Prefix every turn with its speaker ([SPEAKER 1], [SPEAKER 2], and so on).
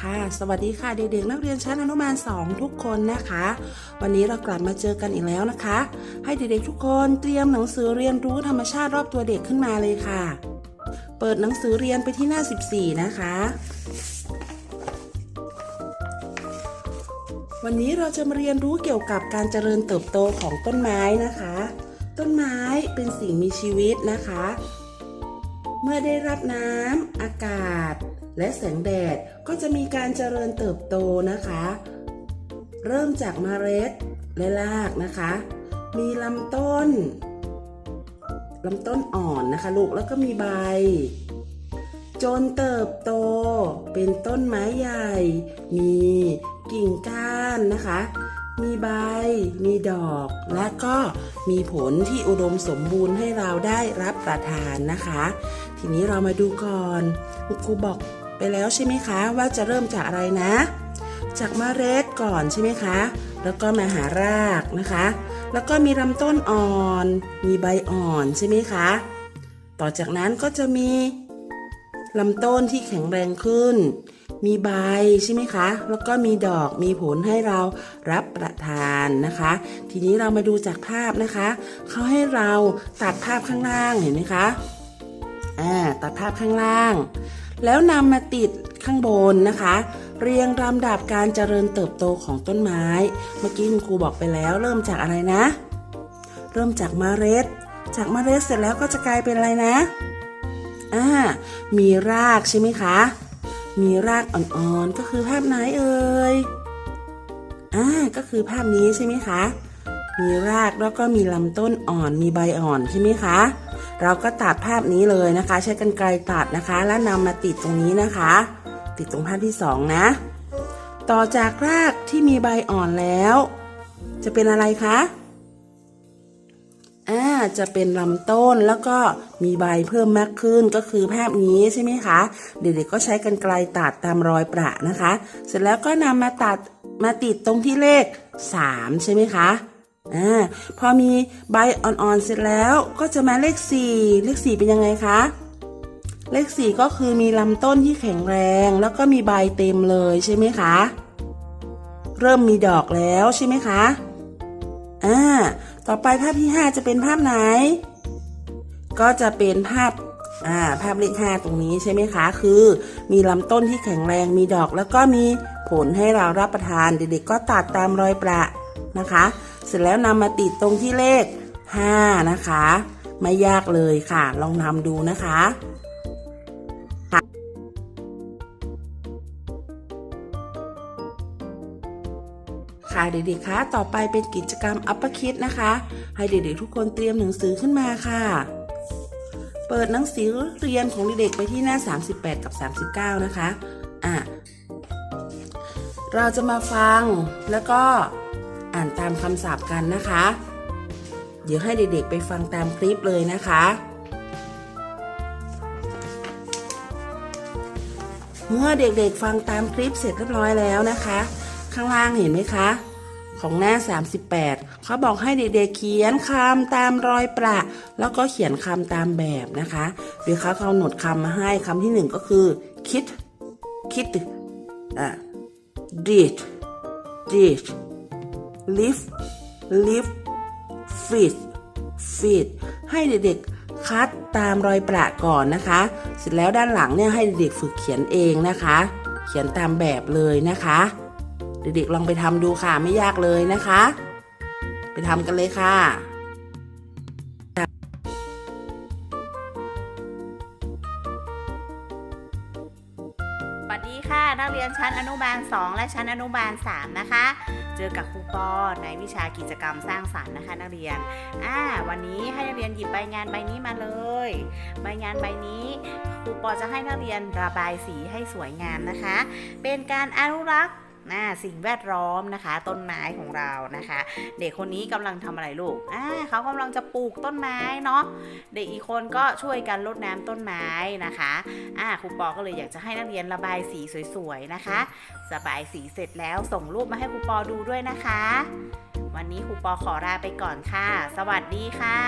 [SPEAKER 1] ค่ะ สวัสดีค่ะเด็กๆนักเรียนชั้นอนุบาล 2 ทุกคนนะคะ วันนี้เรากลับมาเจอกันอีกแล้วนะคะ ให้เด็กๆทุกคนเตรียมหนังสือเรียนรู้ธรรมชาติรอบตัวเด็กขึ้นมาเลยค่ะ เปิดหนังสือเรียนไปที่หน้า 14 นะคะ วันนี้เราจะมาเรียนรู้เกี่ยวกับการเจริญเติบโตของต้นไม้นะคะ ต้นไม้เป็นสิ่งมีชีวิตนะคะ เมื่อได้รับน้ำอากาศ และแสงแดดก็จะมีการเจริญเติบโตนะคะ เริ่มจากเมล็ดและรากนะคะ มีลำต้นลำต้นอ่อนนะคะลูกแล้วก็มีใบ จนเติบโต เป็นต้นไม้ใหญ่ มีกิ่งก้านนะคะ มีใบ มีดอก และก็มีผลที่อุดมสมบูรณ์ให้เราได้รับประทานนะคะ ทีนี้เรามาดูก่อนคุณครูบอก ไปแล้วใช่ไหมคะว่าจะเริ่มจากอะไรนะ จากเมล็ดก่อนใช่ไหมคะ แล้วก็มาหารากนะคะ แล้วก็มีลำต้นอ่อน มีใบอ่อนใช่ไหมคะ ต่อจากนั้นก็จะมีลำต้นที่แข็งแรงขึ้น มีใบใช่ไหมคะ แล้วก็มีดอกมีผลให้เรารับประทานนะคะ ทีนี้เรามาดูจากภาพนะคะ เขาให้เราตัดภาพข้างล่างเห็นไหมคะ อ่า ตัดภาพข้างล่าง แล้วนำมาติดข้างบนนะคะ เรียงลำดับการเจริญเติบโตของต้นไม้ เมื่อกี้คุณครูบอกไปแล้วเริ่มจากอะไรนะ เริ่มจากเมล็ด จากเมล็ดเสร็จแล้วก็จะกลายเป็นอะไรนะอ่ามีรากใช่ไหมคะ มีรากอ่อนๆก็คือภาพไหนเอ่ยอ่าก็คือภาพนี้ใช่ไหมคะ มีรากแล้วก็มีลำต้นอ่อนมีใบอ่อนใช่ไหมคะ เราก็ตัดภาพนี้เลยนะคะ ใช้กรรไกรตัดนะคะ แล้วนำมาติดตรงนี้นะคะ ติดตรงภาพที่สองนะ ต่อจากรากที่มีใบอ่อนแล้ว จะเป็นอะไรคะอ่าจะเป็นลำต้นแล้วก็มีใบเพิ่มมากขึ้นก็คือภาพนี้ใช่ไหมคะ เด็กๆก็ใช้กรรไกรตัดตามรอยประนะคะ เสร็จแล้วก็นำมาตัดมาติดตรงที่เลข 3 ใช่ไหมคะ อ่าพอมีใบอ่อนๆเสร็จแล้วก็จะมาเลข 4 เลข 4 เป็นยังไงคะ เลข 4 ก็คือมีลำต้นที่แข็งแรง แล้วก็มีใบเต็มเลยใช่ไหมคะ เริ่มมีดอกแล้วใช่ไหมคะอ่าต่อไปภาพที่ 5 จะเป็นภาพไหน ก็จะเป็นภาพอ่าภาพเลข5ตรงนี้ใช่ไหมคะ คือมีลำต้นที่แข็งแรงมีดอกแล้วก็มีผลให้เรารับประทานเด็กๆก็ตัดตามรอยประนะคะ เสร็จแล้วนำมาติดตรงที่เลข 5 นะคะ ไม่ยากเลยค่ะ ลองทำดูนะคะค่ะเด็กๆคะต่อไปเป็นกิจกรรมอัปคิดนะคะ ให้เด็กๆทุกคนเตรียมหนังสือขึ้นมาค่ะ เปิดหนังสือเรียนของเด็กๆไปที่หน้า 38 กับ 39 นะคะอะเราจะมาฟังแล้วก็ อ่านตามคำศัพท์กันนะคะ เดี๋ยวให้เด็กๆไปฟังตามคลิปเลยนะคะ เมื่อเด็กๆฟังตามคลิปเสร็จเรียบร้อยแล้วนะคะ ข้างล่างเห็นไหมคะ ของหน้า 38 เขาบอกให้เด็กๆเขียนคำตามรอยประ แล้วก็เขียนคำตามแบบนะคะโดยเขากำหนดคำมาให้คำที่หนึ่งก็คือ คิดคิดอะ did did live live feed feed ให้เด็กๆคัดตามรอยประก่อนนะคะ เสร็จแล้วด้านหลังเนี่ยให้เด็กๆฝึกเขียนเองนะคะ เขียนตามแบบเลยนะคะ เด็กๆลองไปทำดูค่ะไม่ยากเลยนะคะ ไปทำกันเลยค่ะ
[SPEAKER 2] สวัสดีค่ะ นักเรียนชั้นอนุบาล 2 และชั้นอนุบาล 3 นะคะ เจอกับครูปอในวิชากิจกรรมสร้างสรรค์นะคะนักเรียนอ่าวันนี้ให้นักเรียนหยิบใบงานใบนี้มาเลย ใบงานใบนี้ครูปอจะให้นักเรียนระบายสีให้สวยงามนะคะ เป็นการอนุรักษ์ นะสิ่งแวดล้อมนะคะ ต้นไม้ของเรานะคะ เด็กคนนี้กำลังทำอะไรลูกอ่าเขากำลังจะปลูกต้นไม้เนาะเด็กอีกคนก็ช่วยกันรดน้ำต้นไม้นะคะอ่าครูปอก็เลยอยากจะให้นักเรียนระบายสีสวยๆนะคะระบายสีเสร็จแล้วส่งรูปมาให้ครูปอดูด้วยนะคะ วันนี้ครูปอขอลาไปก่อนค่ะ สวัสดีค่ะ